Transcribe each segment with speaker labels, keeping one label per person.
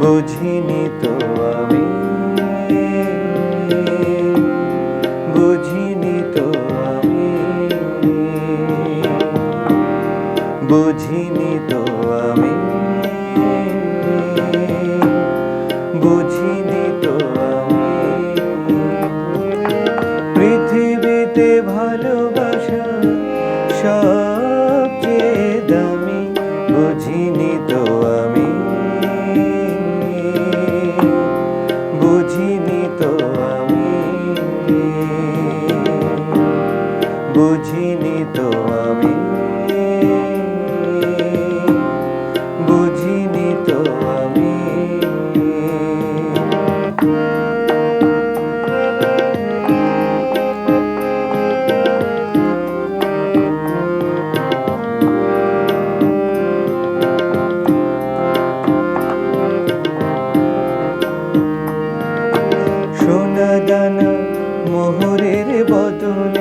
Speaker 1: বুঝিনি তো আমি। বুঝিনি তো আমি। বুঝিনি তো আমি। বুঝিনি তো আমি। পৃথিবীতে ভালোবাসা বুঝিনি তো আমি। বুঝিনি তো আমি। সোনা দানা মোহরের বদলে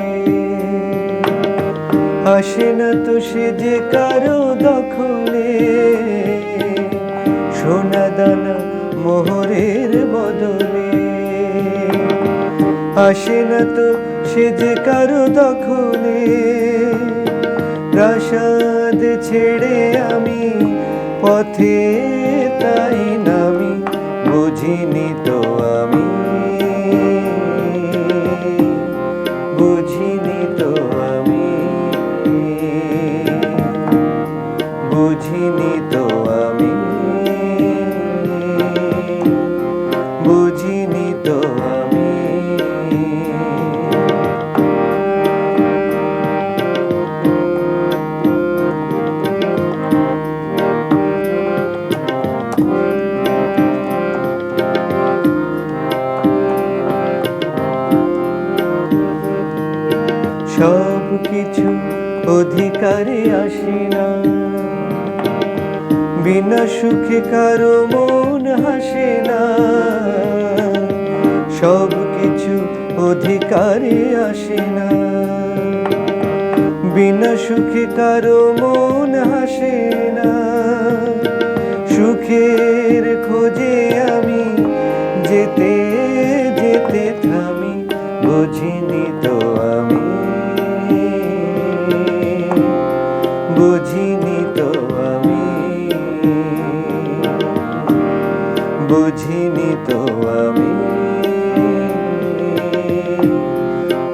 Speaker 1: আসে না তো সে যে কারও দখলে। সোনা দানা মোহরের বদলে। আসে না তো সে যে কারও দখলে। প্রাসাদ ছেড়ে আমি পথে তাই নামি, বুঝিনি বুঝিনি তো আমি। বুঝিনি তো আমি। সব কিছু অধিকারে আসি না বিনা সুখে কারও মন হাসে না। সব কিছু অধিকারে আসে না। বিনা সুখে কারও মন হাসে না। সুখের খোঁজে আমি যেতে যেতে থামি, বুঝিনি তো আমি। বুঝি তো আমি।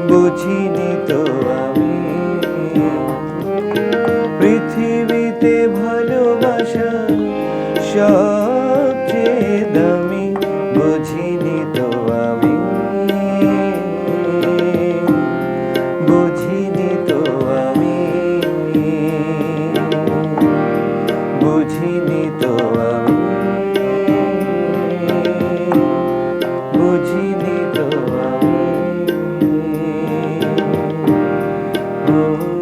Speaker 1: বুঝিনি তো আমি। পৃথিবীতে ভালোবাসা সব thank you